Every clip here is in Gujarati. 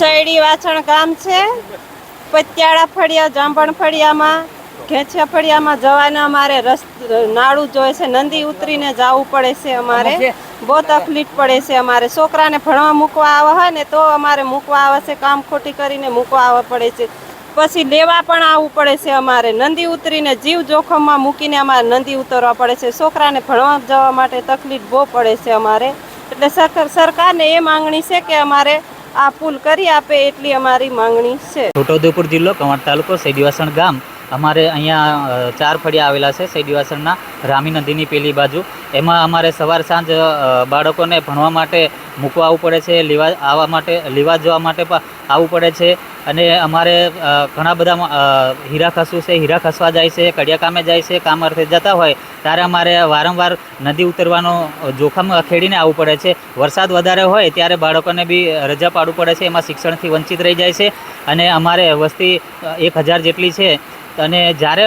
સૈડી વાછણ ગામ છે. પત્યાળા ફળિયા જાંભણ ફળિયામાં ઘેંચિયા ફળિયામાં જવાના અમારે રસ નાળું જોઈએ છે. નંદી ઉતરીને જવું પડે છે અમારે. બહુ તકલીફ પડે છે અમારે. છોકરાને ભણવા મૂકવા આવવા હોય ને તો અમારે મૂકવા આવે છે કામ ખોટી કરીને મૂકવા આવવા પડે છે. પછી લેવા પણ આવવું પડે છે અમારે. નંદી ઉતરીને જીવ જોખમમાં મૂકીને અમારે નંદી ઉતરવા પડે છે. છોકરાને ભણવા જવા માટે તકલીફ બહુ પડે છે અમારે. એટલે સરકાર સરકારને એ માંગણી છે કે અમારે આ પુલ કરી આપે એટલી અમારી માંગણી છે. છોટાઉદેપુર જિલ્લો કવાંટ તાલુકો સૈદીવાસણ ગામ. અમારે અહીંયા ચાર ફળિયા આવેલા છે સૈદીવાસણના રામી નદીની પેલી બાજુ. એમાં અમારે સવાર સાંજ બાળકોને ભણવા માટે મૂકવા આવવું પડે છે, લેવા, આવવા માટે, લેવા જવા માટે પણ આવવું પડે છે. અને અમારે ઘણા બધા હીરા ખસવું છે, હીરા ખસવા જાય છે કડિયા કામે જાય છે, કામ અર્થે જતા હોય, ત્યારે અમારે વારંવાર નદી ઉતરવાનો જોખમ ખેડીને આવવું પડે છે. વરસાદ વધારે હોય ત્યારે બાળકોને બી રજા પાડવું પડે છે, એમાં શિક્ષણથી વંચિત રહી જાય છે. અને અમારે વસ્તી એક હજાર જેટલી છે. અને જ્યારે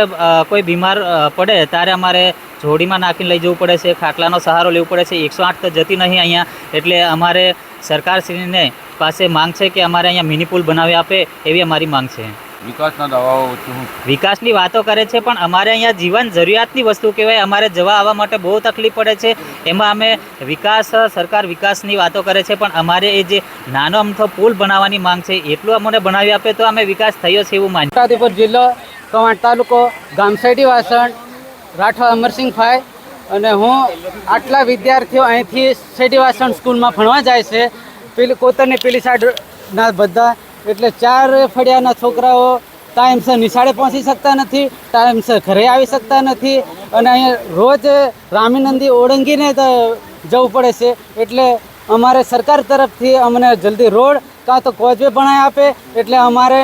કોઈ બીમાર પડે ત્યારે અમારે જોડીમાં નાખીને લઈ જવું પડે છે ખાટલાનો સહારો લેવો પડે છે. એકસો આઠ તો જતી નહીં અહીંયા એટલે અમારે સરકારશ્રીને પાસે માંગ છે કે અમારે અહીંયા મિની પુલ બનાવી આપે એવી અમારી માંગ છે. વિકાસના દાવાઓ વિકાસની વાતો કરે છે પણ અમારે અહીંયા જીવન જરૂરિયાતની વસ્તુ કહેવાય. અમારે જવા આવવા માટે બહુ તકલીફ પડે છે. એમાં અમે વિકાસ સરકાર વિકાસની વાતો કરે છે પણ અમારે એ જે નાનો અમથો પુલ બનાવવાની માંગ છે એટલું અમને બનાવી આપે તો અમે વિકાસ થયો છે એવું માનતા જિલ્લો કવાંટ તાલુકો ગામસાઈડી વાસણ, રાઠવા અમરસિંહભાઈ અને હું આટલા વિદ્યાર્થીઓ અહીંથી શેડી વાસણ સ્કૂલમાં ભણવા જાય છે. પેલી કોતરની પેલી સાઈડના બધા, એટલે ચાર ફળિયાના છોકરાઓ ટાઈમસર નિશાળે પહોંચી શકતા નથી ટાઈમસર ઘરે આવી શકતા નથી અને અહીંયા રોજ રામીનંદી ઓળંગીને જવું પડે છે. એટલે અમારે સરકાર તરફથી અમને જલ્દી રોડ કાં તો કોચવે ભણાઈ આપે, એટલે અમારે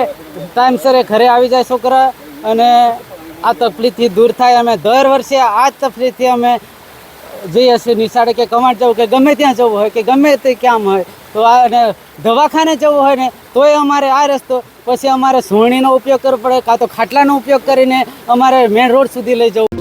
ટાઈમસર એ ઘરે આવી જાય છોકરા અને આ તકલીફથી દૂર થાય. અમે દર વર્ષે આ જ તકલીફથી અમે જઈએ છીએ. નિશાળે કે કમાડ જવું કે ગમે ત્યાં જવું હોય, કે ગમે તે ક્યાં હોય, તો આ અને દવાખાને જવું હોય ને, તોય અમારે આ રસ્તો. પછી અમારે સોણીનો ઉપયોગ કરવો પડે, કાં તો ખાટલાનો ઉપયોગ કરીને અમારે મેન રોડ સુધી લઈ જવું.